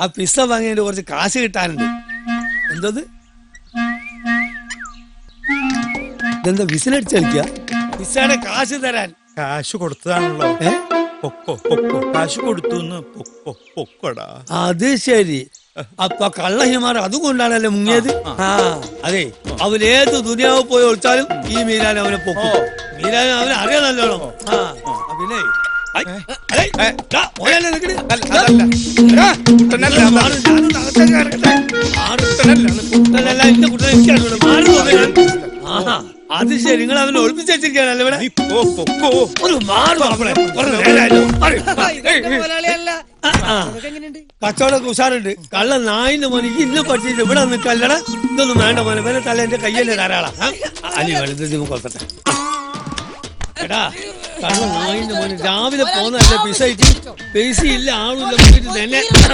ആ പിസ്സ വാങ്ങിയതിന്റെ കുറച്ച് കാശ് കിട്ടാനുണ്ട്. എന്തത്? ഇതെന്താ വിസിലടിച്ച് കളിക്കുക പിസ്സയുടെ കാശ് തരാൻ. കാശ് കൊടുത്തതാണല്ലോ. ഏ? പൊക്കോ പൊക്കോ. കാശ് കൊടുത്തു പൊക്കോ പൊക്കോടാ. അത് ശരി. അപ്പൊ കള്ളഹിമാർ അതുകൊണ്ടാണല്ലേ മുങ്ങിയത്? ആ അതെ. അവൻ ഏത് ദുനിയാവ് പോയി ഒളിച്ചാലും ഈ മീരാൻ അവനെ പൊക്കോ. മീരാൻ അവനെ അറിയാൻ നല്ലോണം. ആ. ആ, പിന്നെ? ഐ, ഐ, ദാ, ഓനല്ലേ നിക്കണ്? ദാ, അത് ശരി നിങ്ങൾ അവനെ ഒളിപ്പിച്ച് വെച്ചിരിക്കാനല്ലേ ഇവിടെ. ഒരു മാറ്. കച്ചവടം ഉഷാറുണ്ട്. കള്ള നായിന്റെ മോനെ ഇന്ന് പഠിച്ചിട്ട് ഇവിടെ നിൽക്കല്ലട ഇതൊന്നും വേണ്ട മോനെ. വേറെ തല എന്റെ കയ്യല്ലേ ധാരാളം കൊടുക്കട്ടെ എടാ കള്ള നായിന്റെ മോനെ രാവിലെ പോന്നല്ലേ പിസ പൈസ ഇല്ല ആളുമില്ല തന്നെ.